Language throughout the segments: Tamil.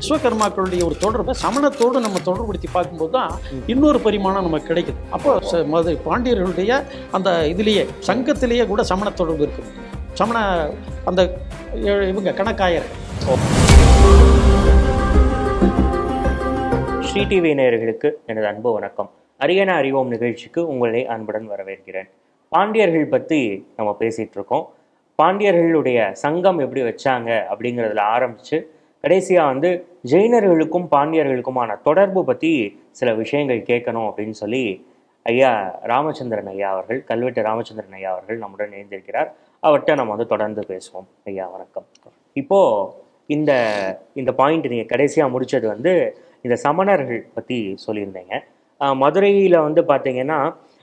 விஸ்வகர்மாக்களுடைய ஒரு தொடர்பை சமணத்தோடு நம்ம தொடர்புபடுத்தி பார்க்கும்போது தான் இன்னொரு பரிமாணம் நமக்கு கிடைக்குது. அப்போ ச- மது பாண்டியர்களுடைய அந்த இதுலேயே சங்கத்திலேயே கூட சமண தொடர்பு இருக்குது சமண அந்த இவங்க கணக்காயர். ஸ்ரீ டிவி நேயர்களுக்கு எனது அன்பு வணக்கம். அரியண அறிவோம் நிகழ்ச்சிக்கு உங்களை அன்புடன் வரவேற்கிறேன். பாண்டியர்கள் பற்றி நம்ம பேசிகிட்டு இருக்கோம். பாண்டியர்களுடைய சங்கம் எப்படி வச்சாங்க அப்படிங்கிறதுல ஆரம்பித்து கடைசியா வந்து ஜெயினர்களுக்கும் பாண்டியர்களுக்குமான தொடர்பு பற்றி சில விஷயங்கள் கேட்கணும் அப்படின்னு சொல்லி ஐயா ராமச்சந்திரன் ஐயா அவர்கள் கல்வெட்டு ராமச்சந்திரன் ஐயா அவர்கள் நம்முடன் இணைந்திருக்கிறார். அவர்கிட்ட நம்ம வந்து தொடர்ந்து பேசுவோம். ஐயா வணக்கம். இப்போ இந்த இந்த பாயிண்ட் நீங்க கடைசியா முடிச்சது வந்து இந்த சமணர்கள் பற்றி சொல்லியிருந்தீங்க. மதுரையில் மதுரையில வந்து பார்த்தீங்கன்னா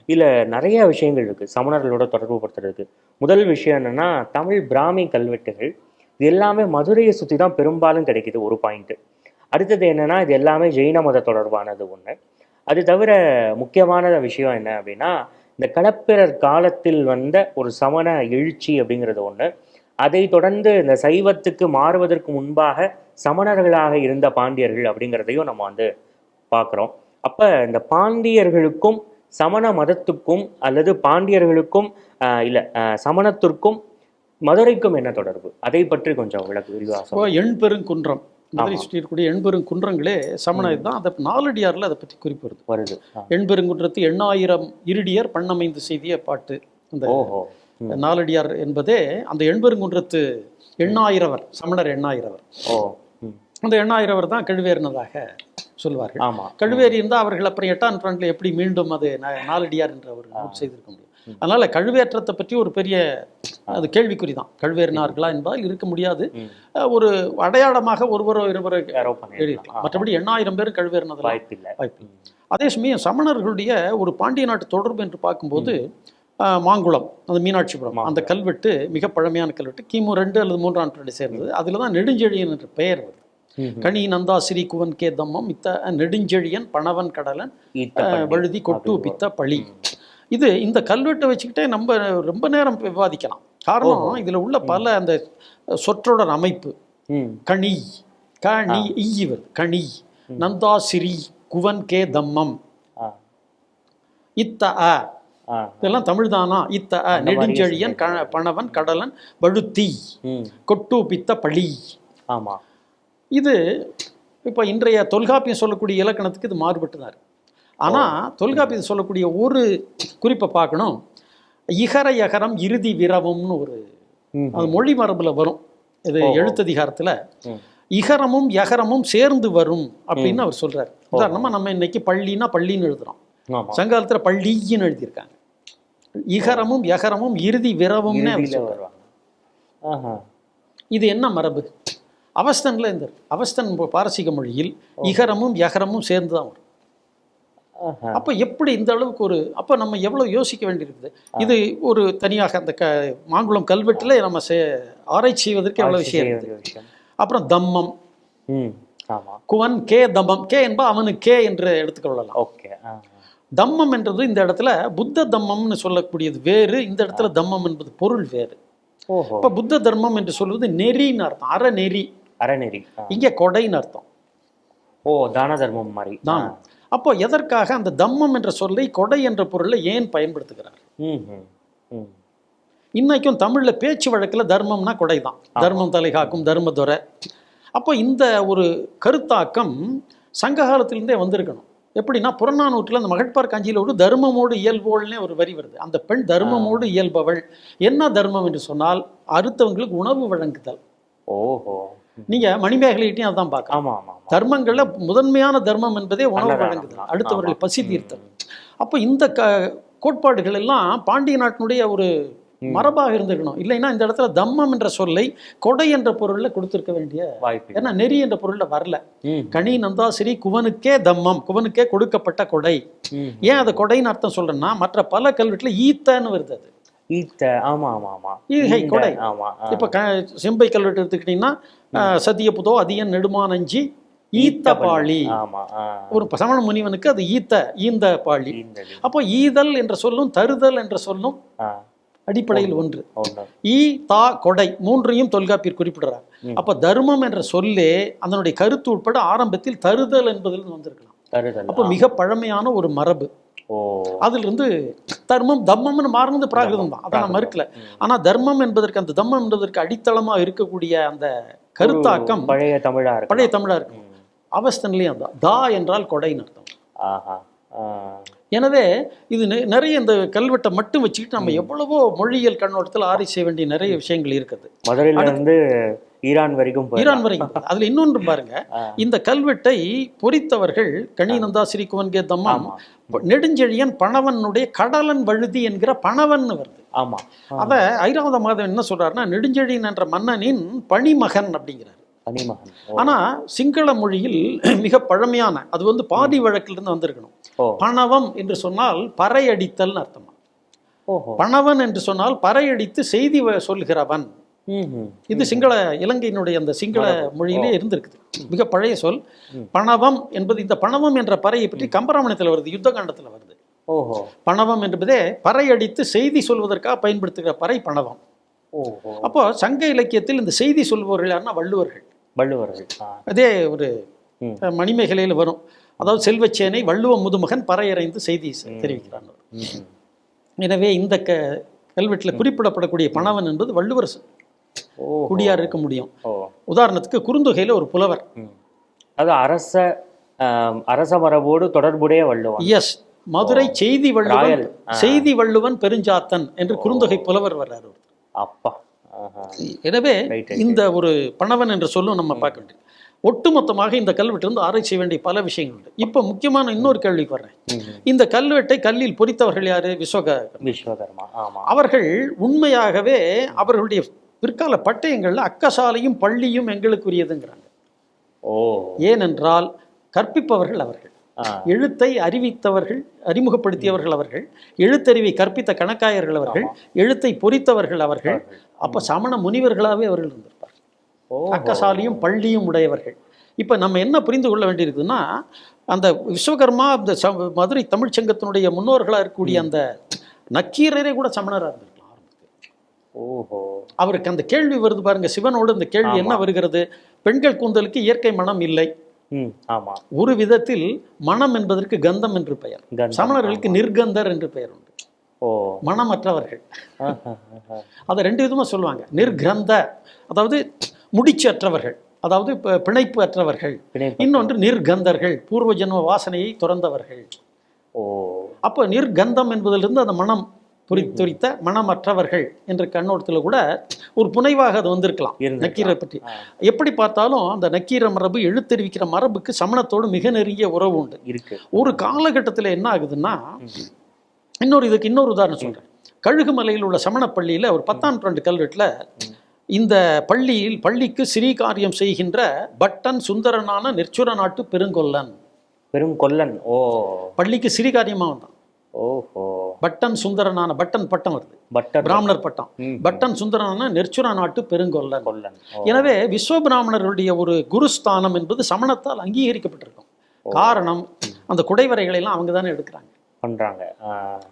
இதில் நிறைய விஷயங்கள் இருக்குது சமணர்களோட தொடர்பு படுத்துறதுக்கு முதல் விஷயம் என்னன்னா தமிழ் பிராமி கல்வெட்டுகள் இது எல்லாமே மதுரையை சுற்றி தான் பெரும்பாலும் கிடைக்குது ஒரு பாயிண்ட்டு அடுத்தது என்னென்னா இது எல்லாமே ஜெயின மத தொடர்பானது ஒன்று அது தவிர முக்கியமான விஷயம் என்ன அப்படின்னா இந்த களப்பிரர் காலத்தில் வந்த ஒரு சமண எழுச்சி அப்படிங்கிறது ஒன்று அதை தொடர்ந்து இந்த சைவத்துக்கு மாறுவதற்கு முன்பாக சமணர்களாக இருந்த பாண்டியர்கள் அப்படிங்கிறதையும் நம்ம வந்து பார்க்குறோம். அப்போ இந்த பாண்டியர்களுக்கும் சமண மதத்துக்கும் அல்லது பாண்டியர்களுக்கும் இல்லை சமணத்திற்கும் மதுரைக்கும் என்ன தொடர்பு? அதை பற்றி கொஞ்சம் விளக்கு விரிவாக எண்பெருங்குன்றம் மதுரை. சுற்றி இருக்கக்கூடிய எண்பெருங்குன்றங்களே சமண இதுதான் அதை நாலடியாரில் அதை பற்றி குறிப்பு வருது. எண்பெருங்குன்றத்து எண்ணாயிரம் இருடியர் பண்ணமைந்து செய்திய பாட்டு அந்த. நாலடியார் என்பதே அந்த எண்பெருங்குன்றத்து எண்ணாயிரவர் சமணர் எண்ணாயிரவர். அந்த எண்ணாயிரவர் தான் கழுவேறினதாக சொல்வார்கள். ஆமா. கழுவேறி இருந்தால் அவர்கள் அப்புறம் எட்டாம் நூற்றாண்டில் எப்படி மீண்டும் அது நாலடியார் என்று அவர் செய்திருக்க முடியும்? அதனால கழுவேற்றத்தை பற்றி ஒரு பெரிய அது கேள்விக்குறி தான் கழுவேறினார்களா என்பதால் இருக்க முடியாது. ஒரு அடையாளமாக ஒருவரோ இருவரோ மற்றபடி எண்ணாயிரம் பேர் கழுவேறினதெல்லாம் வாய்ப்பு இல்லை வாய்ப்பு இல்லை. அதே சமயம் சமணர்களுடைய ஒரு பாண்டிய நாட்டு தொடர்பு என்று பார்க்கும்போது மாங்குளம் அந்த மீனாட்சிபுரம் அந்த கல்வெட்டு மிக பழமையான கல்வெட்டு கிமு ரெண்டு அல்லது மூன்றாம் நூற்றாண்டை சேர்ந்தது. அதில் தான் நெடுஞ்செழியன் என்ற பெயர் வருது கனி நந்தா சிறி குவன் கே தம்மம் இத்த நெடுஞ்செழியன் பணவன் கடலன். வழுதி கொட்டு பித்த பழி. இது இந்த கல்வெட்டை வச்சுக்கிட்டே நம்ம ரொம்ப நேரம் விவாதிக்கலாம். காரணம் இதில் உள்ள பல அந்த சொற்றொடர் அமைப்பு. கணி கணி ஈ வருது கணி நந்தா சிறி குவன் கே தம்மம். இத்த அ. இதெல்லாம் தமிழ் தானா இத்த அ. நெடுஞ்செழியன் க பணவன் கடலன் வழுத்தி ம். கொட்டு பித்த பழி. ஆமா. இது இப்போ இன்றைய தொல்காப்பியம் சொல்லக்கூடிய இலக்கணத்துக்கு இது மாறுபட்டு தான் இருக்கு. ஆனால் தொல்காப்பியம் சொல்லக்கூடிய ஒரு குறிப்பை பார்க்கணும். இகர யகரம் இறுதி விரவம்னு ஒரு அது மொழி மரபில் வரும். இது. எழுத்ததிகாரத்தில். இகரமும் யகரமும் சேர்ந்து வரும் அப்படின்னு அவர் சொல்றாரு. உதாரணமா நம்ம இன்னைக்கு பள்ளினா பள்ளின்னு எழுதுறோம். ஆமா. சங்காலத்தில் பள்ளின்னு எழுதியிருக்காங்க. இகரமும் யகரமும் இறுதி விரவும்னு. வருவாங்க. இது என்ன மரபு? அவஸ்தன்ல இருக்கு. அவஸ்தன் பாரசீக மொழியில் இகரமும் யகரமும் சேர்ந்து தான் வரும். அப்போ எப்படி இந்த அளவுக்கு ஒரு அப்போ நம்ம எவ்வளவு யோசிக்க வேண்டியிருக்குது? இது ஒரு தனியாக அந்த க மாங்குளம் கல்வெட்டில் நம்ம சே ஆராய்ச்சி செய்வதற்கு எவ்வளவு விஷயம் இருக்குது. அப்புறம் தம்மம். குவன் கே தம்மம். கே என்பது அவனு கே என்று எடுத்துக்கொள்ளலாம் ஓகே தம்மம் என்றது இந்த இடத்துல புத்த தம்மம்னு சொல்லக்கூடியது வேறு இந்த இடத்துல தம்மம் என்பது பொருள் வேறு. இப்போ புத்த தர்மம் என்று சொல்வது நெறின்னு அர்த்தம். அறநெறி. அறநெறி. இங்கே கொடைன்னு அர்த்தம். ஓ தான தர்மம் மாதிரி. தான் அப்போ எதற்காக அந்த தம்மம் என்ற சொல்லை கொடை என்ற பொருளை ஏன் பயன்படுத்துகிறார்? இன்னைக்கும் தமிழ்ல பேச்சு வழக்கில் தர்மம்னா கொடை தான் தர்மம் தலை காக்கும் தர்மதுரை அப்போ இந்த ஒரு கருத்தாக்கம் சங்க காலத்திலிருந்தே வந்திருக்கணும். எப்படின்னா புறநானூற்றில் அந்த மகட்பார் காஞ்சியிலோடு தர்மமோடு இயல்போள்னே ஒரு வரி வருது. அந்த பெண் தர்மமோடு இயல்பவள். என்ன தர்மம் என்று சொன்னால் அறுத்தவங்களுக்கு உணவு வழங்குதல். ஓஹோ. நீங்க மணிமேகலையிட்டையும் அதான் பார்க்கலாம் ஆமா ஆமா ஆமா. தர்மங்கள்ல முதன்மையான தர்மம் என்பதே உணவு வழங்குதல். தான். அடுத்தவர்களை. பசி தீர்த்தல். அப்போ இந்த க கோட்பாடுகள் எல்லாம் பாண்டிய நாட்டினுடைய ஒரு மரபாக இருந்திருக்கணும். இல்லைன்னா இந்த இடத்துல தம்மம் என்ற சொல்லை கொடை என்ற பொருள்ல கொடுத்திருக்க வேண்டிய வாய்ப்பு ஏன்னா நெறி என்ற பொருள்ல வரல. கனி நந்தாசிரி குவனுக்கே தம்மம். குவனுக்கே கொடுக்கப்பட்ட கொடை. ஏன் அதை கொடைன்னு அர்த்தம் சொல்றேன்னா மற்ற பல கல்வெட்டுல ஈத்தன்னு வருது அது. ஈத்த ஆமா ஆமா ஆமா. ஈகை, கொடை. ஆமா ஆ. இப்ப க செம்பை கல்வெட்டு எடுத்துக்கிட்டீங்கன்னா சத்தியபுதோ அதியன் நெடுமானஞ்சி ஈத்த பாழி. ஒரு சமண முனிவனுக்கு அது ஈத்த ஈந்த பாழி ஈந்தது அப்போ ஈதல் என்ற சொல்லும் தருதல் என்ற சொல்லும் அடிப்படையில் ஒன்று ஈ தா கொடை மூன்றையும் தொல்காப்பியர் குறிப்பிடுறார். அப்ப தர்மம் என்ற சொல்லே அதனுடைய கருத்து உட்பட ஆரம்பத்தில் தருதல் என்பதில் வந்திருக்கலாம். அப்போ மிக பழமையான ஒரு மரபு. ஓ. அதிலிருந்து தர்மம் தம்மம்னு மாறினது பிராகிருதம் தான். அதை நான் மறுக்கல. ஆனா தர்மம் என்பதற்கு அந்த தம்மம் என்பதற்கு அடித்தளமா இருக்கக்கூடிய அந்த கருத்தாக்கம் பழைய தமிழா இருக்கு பழைய தமிழா இருக்கு அவஸ்தன்லயும் தான் தா என்றால் கொடைன்னு அர்த்தம். எனவே இது நிறைய இந்த கல்வெட்டை மட்டும் வச்சுக்கிட்டு நம்ம எவ்வளவோ மொழியியல் கண்ணோட்டத்தில் ஆராய்ச்சி செய்ய வேண்டிய நிறைய விஷயங்கள் இருக்குது. மதுரையில இருந்து ஈரான் வரைக்கும். ஈரான் வரைக்கும் அதுல இன்னொன்று பாருங்க. இந்த கல்வெட்டை பொறித்தவர்கள் கணிநந்தா ஸ்ரீ குவன்கே தம்மாம் நெடுஞ்செழியன் பணவனுடைய கடலன் வழுதி என்கிற பணவன் வருது. ஆமா. அத ஐராவத மாதம் என்ன சொல்றாருன்னா நெடுஞ்செழியன் என்ற மன்னனின் பணிமகன் அப்படிங்கிறார். ஆனா சிங்கள மொழியில் மிக பழமையான அது வந்து பாதி வழக்கிலிருந்து வந்திருக்கணும். பணவம் என்று சொன்னால் பறையடித்தல்னு அர்த்தமா. ஓஹோ. பணவன் என்று சொன்னால் பறையடித்து செய்தி சொல்கிறவன். இது சிங்கள இலங்கையினுடைய அந்த சிங்கள மொழியிலே இருந்திருக்குது. மிக பழைய சொல். பணவம் என்பது இந்த பணவம் என்ற பறையை பற்றி கம்பராமாயணத்தில் வருது யுத்த காண்டத்தில் வருது. ஓஹோ. பணவம் என்பதே பறையடித்து செய்தி சொல்வதற்காக பயன்படுத்துகிற பறை பணவம். அப்போ சங்க இலக்கியத்தில் இந்த செய்தி சொல்பவர்கள் யாருன்னா வள்ளுவர்கள். வள்ளுவர்கள். அதே ஒரு மணிமேகலையில் வரும். அதாவது செல்வச்சேனை வள்ளுவ முதுமகன் பறையறைந்து செய்தி தெரிவிக்கிறான். எனவே இந்த க கல்வெட்டில் குறிப்பிடப்படக்கூடிய பணவன் என்பது வள்ளுவர் ச- ஓஹோ. குடியார் இருக்க முடியும். உதாரணத்துக்கு குறுந்தொகையில ஒரு புலவர். அது அரச அரச மரபோடு தொடர்புடைய வள்ளுவன். எஸ் மதுரை செய்தி வள்ளுவன். ஆ. செய்தி வள்ளுவன் பெருஞ்சாத்தன் என்று குறுந்தொகை புலவர் வர்றார். அப்பா. எனவே இந்த ஒரு பணவன் என்று சொல்லும் நம்ம பார்க்க வேண்டியது ஒட்டுமொத்தமாக இந்த கல்வெட்டிலிருந்து ஆராய்ச்சி வேண்டிய பல விஷயங்கள் உண்டு. இப்போ முக்கியமான இன்னொரு கேள்விக்கு வர்றேன். இந்த கல்வெட்டை கல்லில் பொறித்தவர்கள் யாரு? விஸ்வக விஸ்வகர்மா. ஆமா. அவர்கள் உண்மையாகவே அவர்களுடைய பிற்கால பட்டயங்கள்ல அக்கசாலையும் பள்ளியும் எங்களுக்குரியதுங்கிறாங்க. ஓ. ஏனென்றால் கற்பிப்பவர்கள் அவர்கள். எழுத்தை அறிவித்தவர்கள் அறிமுகப்படுத்தியவர்கள் அவர்கள். எழுத்தறிவை கற்பித்த கணக்காயர்கள் அவர்கள். எழுத்தை பொறித்தவர்கள் அவர்கள். அப்ப சமண முனிவர்களாகவே அவர்கள் இருந்திருப்பார். அக்கசாலியும் பள்ளியும் உடையவர்கள். இப்ப நம்ம என்ன புரிந்து கொள்ள வேண்டியிருக்குன்னா அந்த விஸ்வகர்மா இந்த ச- மதுரை தமிழ்ச் சங்கத்தினுடைய முன்னோர்களா இருக்கக்கூடிய அந்த நக்கீரரே கூட சமணராக ஆரம்பத்தில். ஓஹோ. அவருக்கு அந்த கேள்வி வருது பாருங்க சிவனோடு இந்த கேள்வி என்ன வருகிறது? பெண்கள் கூந்தலுக்கு இயற்கை மனம் இல்லை. ஒரு விதத்தில் மனம் என்பதற்கு கந்தம் என்று பெயர். சமணர்களுக்கு நிர்கந்தர் என்று பெயர் உண்டு. மனமற்றவர்கள். அதை ரெண்டு விதமா சொல்லுவாங்க. நிர்கிரந்த அதாவது முடிச்சு அற்றவர்கள் அதாவது பிணைப்பு அற்றவர்கள். இன்னொன்று நிர்கந்தர்கள் பூர்வ ஜென்ம வாசனையை துறந்தவர்கள். ஓ. அப்போ நிர்கந்தம் என்பதிலிருந்து அந்த மனம் புரித்துரித்த மனமற்றவர்கள் என்ற கண்ணோட்டத்தில் கூட ஒரு புனைவாக அது வந்திருக்கலாம். நக்கீரை பற்றி. எப்படி பார்த்தாலும் அந்த நக்கீர மரபு எழுத்தறிவிக்கிற மரபுக்கு சமணத்தோடு மிக நெருங்கிய உறவு உண்டு. இருக்கு. ஒரு காலகட்டத்தில் என்ன ஆகுதுன்னா இன்னொரு இதுக்கு இன்னொரு உதாரணம் சொல்றேன். கழுகுமலையில் உள்ள சமணப் பள்ளியில ஒரு பத்தாம் நூற்றாண்டு கல்வெட்டுல இந்த பள்ளியில் பள்ளிக்கு ஸ்ரீகாரியம் செய்கின்ற பட்டன் சுந்தரனான நெற்சுர நாட்டு பெருங்கொல்லன். பெருங்கொல்லன். ஓ. பள்ளிக்கு ஸ்ரீகாரியமா வந்தான் ஓஹோ. பட்டன் சுந்தரனான பட்டன் பட்டம் வருது. பட்டர் பிராமணர் பட்டம். பட்டன் சுந்தரனான நெற்சுர நாட்டு பெருங்கொல்லன். கொல்லன். எனவே விஸ்வபிராமணர்களுடைய ஒரு குருஸ்தானம் என்பது சமணத்தால் அங்கீகரிக்கப்பட்டிருக்கும். காரணம் அந்த குடைவரைகளை எல்லாம் அவங்க தானே எடுக்கிறாங்க. பண்றாங்க.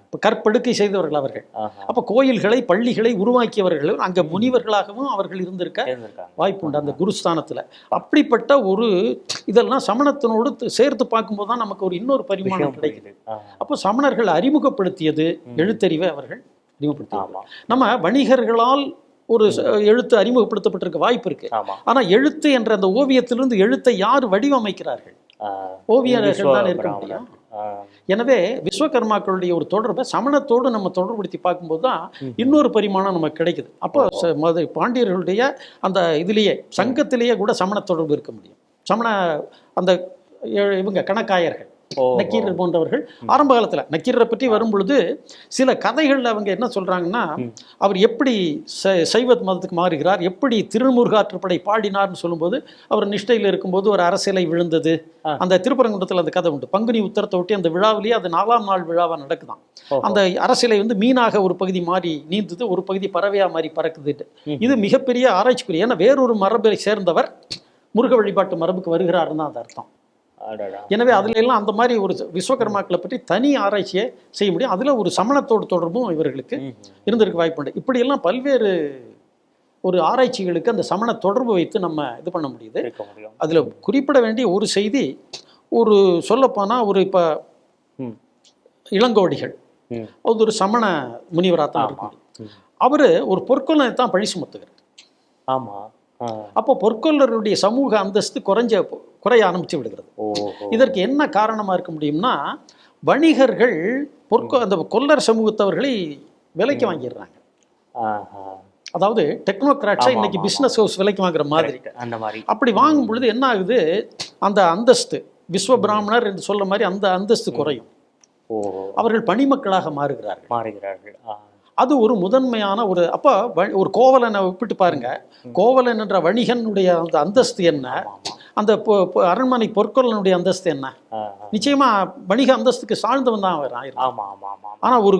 இப்போ கற்படுக்கை செய்தவர்கள் அவர்கள். அப்போ கோயில்களை பள்ளிகளை உருவாக்கியவர்கள் அங்க முனிவர்களாகவும் அவர்கள் இருந்திருக்க வாய்ப்பு உண்டு அந்த குருஸ்தானத்துல. அப்படிப்பட்ட ஒரு இதெல்லாம் சமணத்தினோடு சேர்த்து பார்க்கும்போது தான் நமக்கு ஒரு இன்னொரு பரிமாணம் கிடைக்குது. அப்போ சமணர்கள் அறிமுகப்படுத்தியது எழுத்தறிவை அவர்கள் அறிமுகப்படுத்தியது. ஆமா. நம்ம வணிகர்களால் ஒரு எழுத்து அறிமுகப்படுத்தப்பட்டிருக்க வாய்ப்பு இருக்கு. ஆமா. ஆனா எழுத்து என்ற அந்த ஓவியத்திலிருந்து எழுத்தை யார் வடிவமைக்கிறார்கள்? ஆ. ஓவியர்கள் தான் இருக்க. முடியும். எனவே விஸ்வகர்மாக்களுடைய ஒரு தொடர்பை சமணத்தோடு நம்ம தொடர்படுத்தி பார்க்கும்போது தான் இன்னொரு பரிமாணம் நமக்கு கிடைக்குது அப்போ பாண்டியர்களுடைய அந்த இதுலேயே சங்கத்திலேயே கூட சமண தொடர்பு இருக்க முடியும் சமண அந்த இவங்க கணக்காயர்கள் நக்கீரர் போன்றவர்கள் ஆரம்ப காலத்துல. நக்கீரரை பற்றி வரும் பொழுது சில கதைகள்ல அவங்க என்ன சொல்றாங்கன்னா அவர் எப்படி சை- சைவ மதத்துக்கு மாறுகிறார் எப்படி திருமுருகாற்றுப்படை பாடினார்னு சொல்லும்போது அவர் நிஷ்டையில் இருக்கும்போது ஒரு அரசியலை விழுந்தது. அந்த திருப்பரங்குன்றத்தில் அந்த கதை உண்டு. பங்குனி உத்தரத்தை ஒட்டி அந்த விழாவிலேயே அது நாலாம் நாள் விழாவா நடக்குதாம் ஓஹோ. அந்த அரசியலை வந்து மீனாக ஒரு பகுதி மாறி நீந்துது ஒரு பகுதி பறவையா மாறி பறக்குது இது மிகப்பெரிய ஆராய்ச்சிக்குரிய ஏன்னா வேறொரு மரபை சேர்ந்தவர் முருக வழிபாட்டு மரபுக்கு வருகிறாருன்னு தான் அது அர்த்தம். எனவே அதுல எல்லாம் அந்த மாதிரி ஒரு விஸ்வகர்மாக்களை பற்றி தனி ஆராய்ச்சியை செய்ய முடியும் அதுல ஒரு சமணத்தோடு தொடர்பும் இவர்களுக்கு. இருந்திருக்க வாய்ப்புண்டு இப்படியெல்லாம் பல்வேறு ஒரு ஆராய்ச்சிகளுக்கு அந்த சமண தொடர்பு வைத்து நம்ம இது பண்ண முடியுது அதுல குறிப்பிட வேண்டிய ஒரு செய்தி ஒரு சொல்லப்போனா ஒரு இப்ப. இளங்கோடிகள். அது ஒரு சமண முனிவராக தான் இருக்கும். அவரு ஒரு பொற்கொள்ளனை தான் பழி சுமத்துகிறார் ஆமா ஆ. அப்போ பொற்கொள்ளருடைய சமூக அந்தஸ்து குறைஞ்ச குறைய ஆரம்பிச்சு விடுகிறது. இதற்கு என்ன காரணமா இருக்க முடியும்னா வணிகர்கள் பொற்கொ அந்த கொல்லர் சமூகத்தவர்களை விலைக்கு வாங்கிடுறாங்க. அதாவது டெக்னோகிராட்ஸா இன்னைக்கு பிசினஸ் ஹவுஸ் விலைக்கு வாங்குற மாதிரி. அந்த மாதிரி. அப்படி வாங்கும் பொழுது என்ன ஆகுது? அந்த அந்தஸ்து விஸ்வ பிராமணர் என்று சொல்ல மாதிரி அந்த அந்தஸ்து குறையும். அவர்கள் பணிமக்களாக மாறுகிறார்கள். மாறுகிறார்கள். அது ஒரு முதன்மையான ஒரு அப்போ ஒரு கோவலனை ஒப்பிட்டு பாருங்க கோவலன் என்ற வணிகனுடைய அந்த அந்தஸ்து என்ன. அந்த அரண்மனை பொற்கொள்ளனுடைய அந்தஸ்து என்ன. நிச்சயமா வணிக அந்தஸ்துக்கு சார்ந்தவன் தான் அவர். ஆனா ஒரு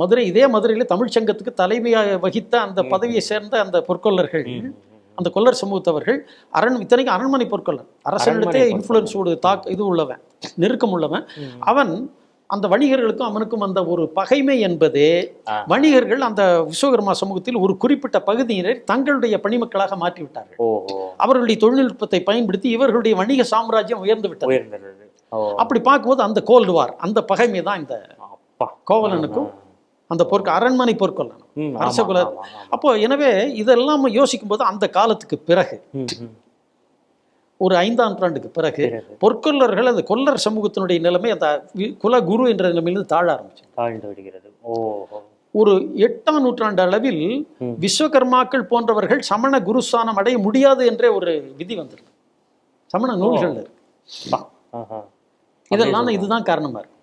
மதுரை இதே மதுரையில தமிழ்ச் சங்கத்துக்கு தலைமையாக வகித்த அந்த பதவியை சேர்ந்த அந்த பொற்கொள்ளர்கள். அந்த கொல்லர் சமூகத்தவர்கள் அரண் இத்தனைக்கும் அரண்மனை பொற்கொள்ளன் அரசனிடத்தே இன்ஃப்ளூயன்ஸோடு தாக் இது உள்ளவன் நெருக்கம் உள்ளவன். அவன் அந்த வணிகர்களுக்கும் அவனுக்கும் அந்த ஒரு பகைமை என்பதே. வணிகர்கள் அந்த விஸ்வகர்மா சமூகத்தில் ஒரு குறிப்பிட்ட பகுதியினரை தங்களுடைய பணிமக்களாக மாற்றி விட்டார்கள் ஓஹோ. அவர்களுடைய தொழில்நுட்பத்தை பயன்படுத்தி இவர்களுடைய வணிக சாம்ராஜ்யம் உயர்ந்து விட்டது. அப்படி பார்க்கும்போது அந்த கோல்டு வார் அந்த பகைமை தான் இந்த கோவலனுக்கும் அந்த பொற்க அரண்மனை பொற்கொள்ளன் ம், ஆமா, அரச குல. அப்போ எனவே இதெல்லாம் யோசிக்கும் போது அந்த காலத்துக்கு பிறகு. ஒரு ஐந்தாம் நூற்றாண்டுக்கு பிறகு பிறகு. பொற்கொல்லர்கள் அந்த கொல்லர் சமூகத்தினுடைய நிலைமை அந்த வி- குலகுரு என்ற நிலைமையிலிருந்து தாழ ஆரம்பிச்சு தாழ்ந்து விடுகிறது. ஒரு எட்டாம் நூற்றாண்டு அளவில். விஸ்வகர்மாக்கள் போன்றவர்கள் சமண குருஸ்தானம் அடைய முடியாது என்றே ஒரு விதி வந்திருக்கு. சமண நூல்கள் இருக்கு. இதெல்லாம் இதுதான் காரணமா இருக்கு.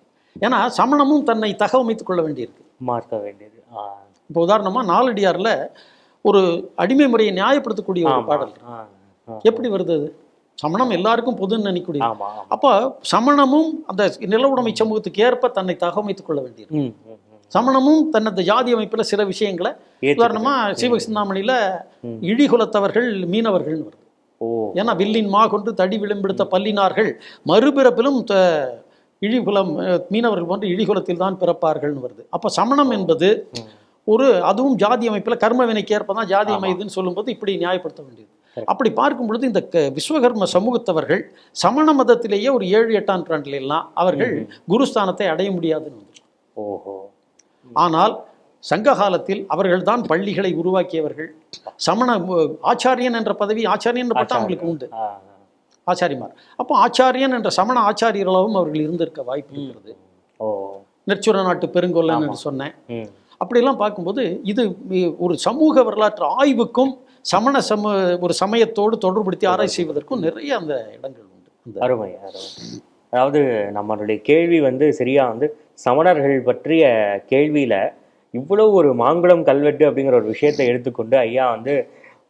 ஏன்னா சமணமும் தன்னை தகவமைத்துக் கொள்ள வேண்டியிருக்கு. மாற்ற வேண்டியது. இப்போ உதாரணமா நாலடியார்ல ஒரு அடிமை முறையை நியாயப்படுத்தக்கூடிய ஒரு. பாடல். எப்படி வருது அது? சமணம் எல்லாருக்கும் பொதுன்னு ஆமா. அப்போ சமணமும் அந்த நில உடைமை சமூகத்துக்கு ஏற்ப தன்னை தகவமைத்துக் கொள்ள ம். சமணமும் தனது ஜாதி அமைப்புல சில விஷயங்களை. உதாரணமா சீவக சிந்தாமணியில. இழிகுலத்தவர்கள் மீனவர்கள்னு வருது ஏன்னா வில்லின் மா கொண்டு தடி விளிம்பெடுத்த பல்லினார்கள் மறுபிறப்பிலும் இழிகுலம் மீனவர்கள் போன்று இழிகுலத்தில் தான் பிறப்பார்கள்னு வருது அப்போ சமணம் என்பது. ஒரு அதுவும் ஜாதி அமைப்பில் கர்ம வினைக்கு ஏற்ப தான் ஜாதி. அமைதுன்னு சொல்லும்போது இப்படி நியாயப்படுத்த வேண்டியது. அப்படி பார்க்கும் பொழுது இந்த விஸ்வகர்ம சமூகத்தவர்கள் சமண மதத்திலேயே ஒரு ஏழு எட்டாம் எல்லாம் அவர்கள் குருஸ்தானத்தை அடைய முடியாதுன்னு. ஓஹோ. ஆனால் சங்க காலத்தில் அவர்கள்தான் பள்ளிகளை உருவாக்கியவர்கள். சமண ஆச்சாரியன் என்ற பதவி ஆச்சாரியன் பட்டம் அவங்களுக்கு உண்டு. ஆச்சாரிமார். அப்போ ஆச்சாரியன் என்ற சமண ஆச்சாரியர்களாகவும் அவர்கள் இருந்திருக்க வாய்ப்பு இருக்கிறது. நெற்சுர நாட்டு பெருங்கொல்லன் என்று சொன்னேன். ம். அப்படியெல்லாம் பார்க்கும்போது இது ஒரு சமூக வரலாற்று ஆய்வுக்கும் சமண சம ஒரு சமயத்தோடு தொடர்புபடுத்தி ஆராய்ச்சி செய்வதற்கும் நிறைய அந்த இடங்கள் உண்டு. அந்த அருமை அருமை. அதாவது நம்மளுடைய கேள்வி வந்து சரியா வந்து சமணர்கள் பற்றிய கேள்வியில இவ்வளவு ஒரு மாங்குளம் கல்வெட்டு அப்படிங்கிற ஒரு விஷயத்தை எடுத்துக்கொண்டு ஐயா வந்து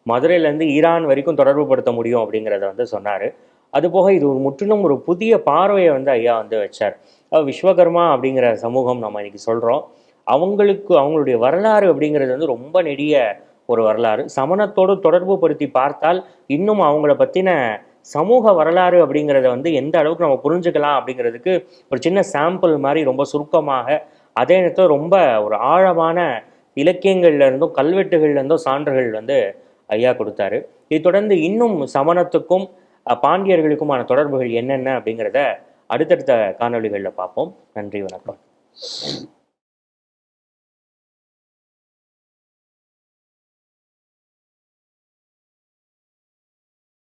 மதுரையிலேருந்து ஈரான் வரைக்கும் தொடர்பு படுத்த முடியும் அப்படிங்கிறத வந்து சொன்னார். அது போக இது ஒரு முற்றிலும் ஒரு புதிய பார்வையை வந்து ஐயா வந்து வச்சார். அதாவது விஸ்வகர்மா அப்படிங்கிற சமூகம் நம்ம இன்னைக்கு சொல்கிறோம் அவங்களுக்கு அவங்களுடைய வரலாறு அப்படிங்கிறது வந்து ரொம்ப நெடிய ஒரு வரலாறு. சமணத்தோடு தொடர்பு படுத்தி பார்த்தால் இன்னும் அவங்கள பத்தின சமூக வரலாறு அப்படிங்கிறத வந்து எந்த அளவுக்கு நம்ம புரிஞ்சுக்கலாம் அப்படிங்கிறதுக்கு ஒரு சின்ன சாம்பிள் மாதிரி ரொம்ப சுருக்கமாக அதே நேரத்தில் ரொம்ப ஒரு ஆழமான இலக்கியங்கள்ல இருந்தும் கல்வெட்டுகள்ல இருந்தும் சான்றுகள் வந்து ஐயா கொடுத்தாரு. இதை தொடர்ந்து இன்னும் சமணத்துக்கும் பாண்டியர்களுக்குமான தொடர்புகள் என்னென்ன அப்படிங்கிறத அடுத்தடுத்த காணொலிகளில் பார்ப்போம். நன்றி வணக்கம்.